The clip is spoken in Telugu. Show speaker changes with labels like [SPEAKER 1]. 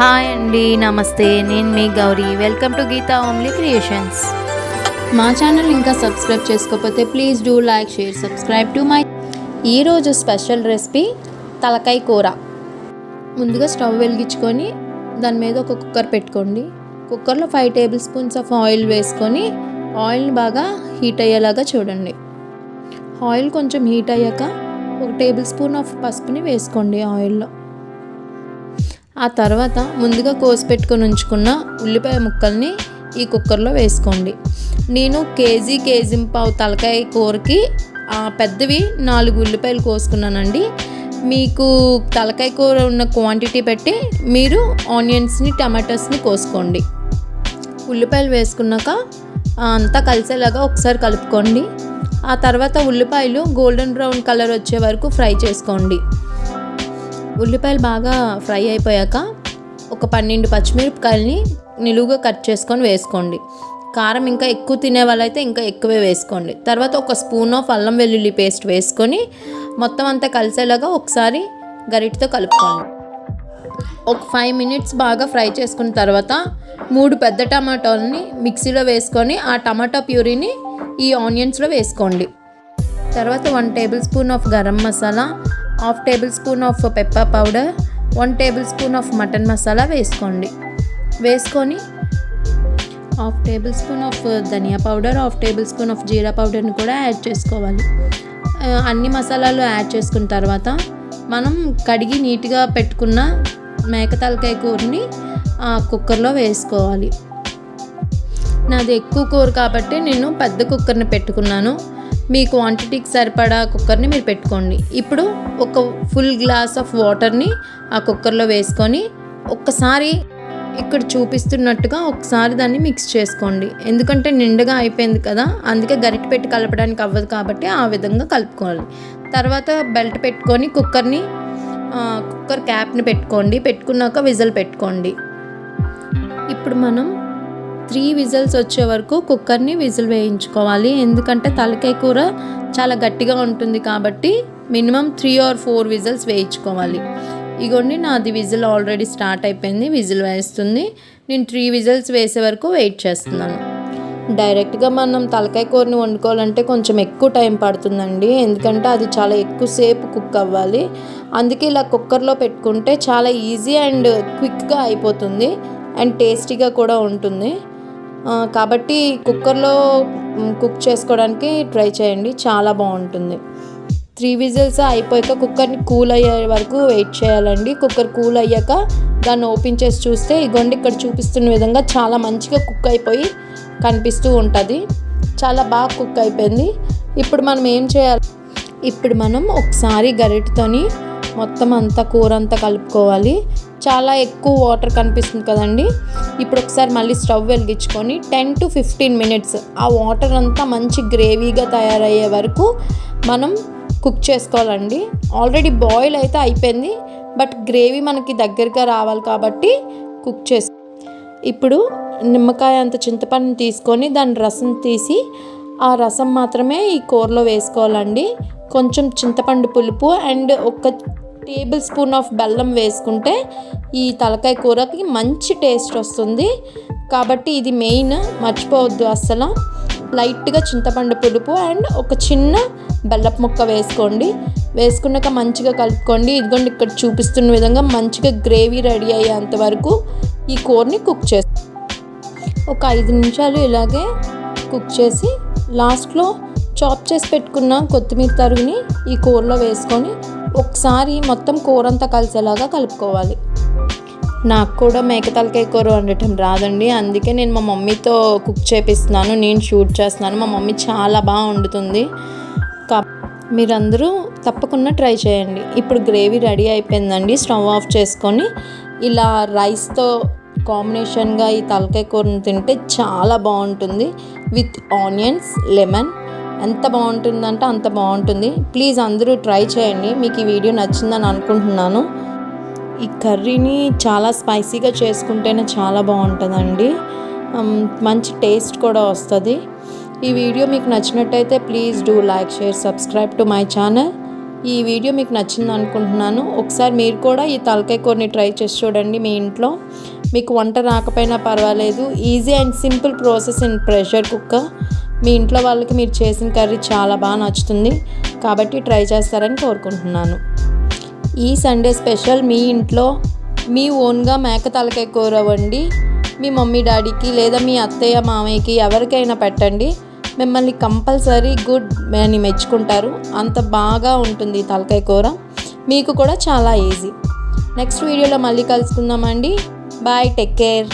[SPEAKER 1] హాయ్ అండి నమస్తే. నేను మీ గౌరీ. వెల్కమ్ టు గీతా ఓమ్లీ క్రియేషన్స్
[SPEAKER 2] మా ఛానల్ ఇంకా సబ్స్క్రైబ్ చేసుకోకపోతే please do like share subscribe to my ఈరోజు స్పెషల్ రెసిపీ తలకాయ కూర. ముందుగా స్టవ్ వెలిగించుకొని దాని మీద ఒక కుక్కర్ పెట్టుకోండి. కుక్కర్లో five tablespoons of oil వేసుకొని ఆయిల్ని బాగా హీట్ అయ్యేలాగా చూడండి. ఆయిల్ కొంచెం హీట్ అయ్యాక ఒక టేబుల్ స్పూన్ ఆఫ్ పసుపుని వేసుకోండి ఆయిల్లో ఆ తర్వాత ముందుగా కోసి పెట్టుకొని ఉంచుకున్న ఉల్లిపాయ ముక్కల్ని ఈ కుక్కర్లో వేసుకోండి. నేను కేజీ కేజీ పావు తలకాయ కూరకి పెద్దవి నాలుగు ఉల్లిపాయలు కోసుకున్నానండి. మీకు తలకాయ కూర ఉన్న క్వాంటిటీ పెట్టి మీరు ఆనియన్స్ని టమాటోస్ని కోసుకోండి. ఉల్లిపాయలు వేసుకున్నాక అంతా కలిసేలాగా ఒకసారి కలుపుకోండి. ఆ తర్వాత ఉల్లిపాయలు గోల్డెన్ బ్రౌన్ కలర్ వచ్చే వరకు ఫ్రై చేసుకోండి. ఉల్లిపాయలు బాగా ఫ్రై అయిపోయాక ఒక పన్నెండు పచ్చిమిరపకాయలని నిలువుగా కట్ చేసుకొని వేసుకోండి. కారం ఇంకా ఎక్కువ తినే వాళ్ళైతే ఇంకా ఎక్కువే వేసుకోండి. తర్వాత ఒక స్పూన్ ఆఫ్ అల్లం వెల్లుల్లి పేస్ట్ వేసుకొని మొత్తం అంతా కలిసేలాగా ఒకసారి గరిటతో కలుపుకోండి. ఒక ఫైవ్ మినిట్స్ బాగా ఫ్రై చేసుకున్న తర్వాత మూడు పెద్ద టమాటాలని మిక్సీలో వేసుకొని ఆ టమాటా ప్యూరీని ఈ ఆనియన్స్లో వేసుకోండి. తర్వాత one tablespoon of garam masala half tablespoon of pepper powder one tablespoon of mutton masala వేసుకోండి. వేసుకొని half tablespoon of dhania powder half tablespoon of jeera పౌడర్ని కూడా యాడ్ చేసుకోవాలి. అన్ని మసాలాలు యాడ్ చేసుకున్న తర్వాత మనం కడిగి నీట్గా పెట్టుకున్న మేక తలకాయ కూరని ఆ కుక్కర్లో వేసుకోవాలి. నాది ఎక్కువ కూర కాబట్టి నేను పెద్ద కుక్కర్ని పెట్టుకున్నాను. మీ క్వాంటిటీకి సరిపడా కుక్కర్ని మీరు పెట్టుకోండి. ఇప్పుడు ఒక ఫుల్ గ్లాస్ ఆఫ్ వాటర్ని ఆ కుక్కర్లో వేసుకొని ఒక్కసారి ఇక్కడ చూపిస్తున్నట్టుగా ఒకసారి దాన్ని మిక్స్ చేసుకోండి. ఎందుకంటే నిండుగా అయిపోయింది కదా అందుకే గరిటె పెట్టి కలపడానికి అవ్వదు కాబట్టి ఆ విధంగా కలుపుకోవాలి. తర్వాత బెల్ట్ పెట్టుకొని కుక్కర్ని కుక్కర్ క్యాప్ని పెట్టుకోండి. పెట్టుకున్నాక విజల్ పెట్టుకోండి. ఇప్పుడు మనం త్రీ విజిల్స్ వచ్చే వరకు కుక్కర్ని విజిల్ వేయించుకోవాలి. ఎందుకంటే తలకాయ కూర చాలా గట్టిగా ఉంటుంది కాబట్టి minimum three or four whistles వేయించుకోవాలి. ఇగోండి నాది విజిల్ ఆల్రెడీ స్టార్ట్ అయిపోయింది విజిల్ వేస్తుంది. నేను త్రీ విజిల్స్ వేసే వరకు వెయిట్ చేస్తున్నాను. డైరెక్ట్గా మనం తలకాయ కూరని వండుకోవాలంటే కొంచెం ఎక్కువ టైం పడుతుందండి. ఎందుకంటే అది చాలా ఎక్కువసేపు కుక్ అవ్వాలి. అందుకే ఇలా కుక్కర్లో పెట్టుకుంటే చాలా ఈజీ అండ్ క్విక్గా అయిపోతుంది. అండ్ టేస్టీగా కూడా ఉంటుంది. కాబట్టి కుక్కర్లో కుక్ చేసుకోవడానికి ట్రై చేయండి. చాలా బాగుంటుంది. త్రీ విజిల్స్ అయిపోయాక కుక్కర్ని కూల్ అయ్యే వరకు వెయిట్ చేయాలండి. కుక్కర్ కూల్ అయ్యాక దాన్ని ఓపెన్ చేసి చూస్తే ఇగోండి ఇక్కడ చూపిస్తున్న విధంగా చాలా మంచిగా కుక్ అయిపోయి కనిపిస్తూ ఉంటుంది. చాలా బాగా కుక్ అయిపోయింది. ఇప్పుడు మనం ఏం చేయాలి? ఇప్పుడు మనం ఒకసారి గరిటతోని మొత్తం అంతా కూర అంతా కలుపుకోవాలి. చాలా ఎక్కువ వాటర్ కనిపిస్తుంది కదండి. ఇప్పుడు ఒకసారి మళ్ళీ స్టవ్ వెలిగించుకొని టెన్ టు ఫిఫ్టీన్ మినిట్స్ ఆ వాటర్ అంతా మంచి గ్రేవీగా తయారయ్యే వరకు మనం కుక్ చేసుకోవాలండి. ఆల్రెడీ బాయిల్ అయితే అయిపోయింది బట్ గ్రేవీ మనకి దగ్గరగా రావాలి కాబట్టి కుక్ చేసు ఇప్పుడు నిమ్మకాయ అంత చింతపండు తీసుకొని దాని రసం తీసి ఆ రసం మాత్రమే ఈ కూరలో వేసుకోవాలండి. కొంచెం చింతపండు పులుపు అండ్ ఒక టేబుల్ స్పూన్ ఆఫ్ బెల్లం వేసుకుంటే ఈ తలకాయ కూరకి మంచి టేస్ట్ వస్తుంది. కాబట్టి ఇది మెయిన్ మర్చిపోవద్దు అస్సలు. లైట్గా చింతపండు పులుపు అండ్ ఒక చిన్న బెల్లపు ముక్క వేసుకోండి. వేసుకున్నాక మంచిగా కలుపుకోండి. ఇదిగోండి ఇక్కడ చూపిస్తున్న విధంగా మంచిగా గ్రేవీ రెడీ అయ్యేంత వరకు ఈ కూరని కుక్ చేస్తాం ఒక ఐదు నిమిషాలు ఇలాగే కుక్ చేసి లాస్ట్లో చాప్ చేసి పెట్టుకున్న కొత్తిమీర తరుగుని ఈ కూరలో వేసుకొని ఒకసారి మొత్తం కూర అంతా కలిసేలాగా కలుపుకోవాలి. నాకు కూడా మేక తలకాయ కూర వండటం రాదండి. అందుకే నేను మా మమ్మీతో కుక్ చేపిస్తున్నాను. నేను షూట్ చేస్తున్నాను. మా మమ్మీ చాలా బాగా వండుతుంది. కా మీరందరూ తప్పకుండా ట్రై చేయండి. ఇప్పుడు గ్రేవీ రెడీ అయిపోయిందండి. స్టవ్ ఆఫ్ చేసుకొని ఇలా రైస్తో కాంబినేషన్గా ఈ తలకాయ కూరను తింటే చాలా బాగుంటుంది. విత్ ఆనియన్స్ లెమన్ ఎంత బాగుంటుందంటే అంత బాగుంటుంది. ప్లీజ్ అందరూ ట్రై చేయండి. మీకు ఈ వీడియో నచ్చిందని అనుకుంటున్నాను. ఈ కర్రీని చాలా స్పైసీగా చేసుకుంటేనే చాలా బాగుంటుందండి. Um, మంచి టేస్ట్ కూడా వస్తుంది. ఈ వీడియో మీకు నచ్చినట్టయితే please do like share subscribe to my channel ఈ వీడియో మీకు నచ్చింది అనుకుంటున్నాను. ఒకసారి మీరు కూడా ఈ తలకాయ కూరని ట్రై చేసి చూడండి మీ ఇంట్లో. మీకు వంట రాకపోయినా పర్వాలేదు. Easy and simple process in pressure cooker మీ ఇంట్లో వాళ్ళకి మీరు చేసిన కర్రీ చాలా బాగా నచ్చుతుంది కాబట్టి ట్రై చేస్తారని కోరుకుంటున్నాను. ఈ సండే స్పెషల్ మీ ఇంట్లో మీ ఓన్గా మేక తలకాయ కూర వండి మీ మమ్మీ డాడీకి లేదా మీ అత్తయ్య మామయ్యకి ఎవరికైనా పెట్టండి. మిమ్మల్ని కంపల్సరీ గుడ్ అని మెచ్చుకుంటారు. అంత బాగా ఉంటుంది తలకాయ కూర. మీకు కూడా చాలా ఈజీ. నెక్స్ట్ వీడియోలో మళ్ళీ కలుసుకుందామండి. Bye take care.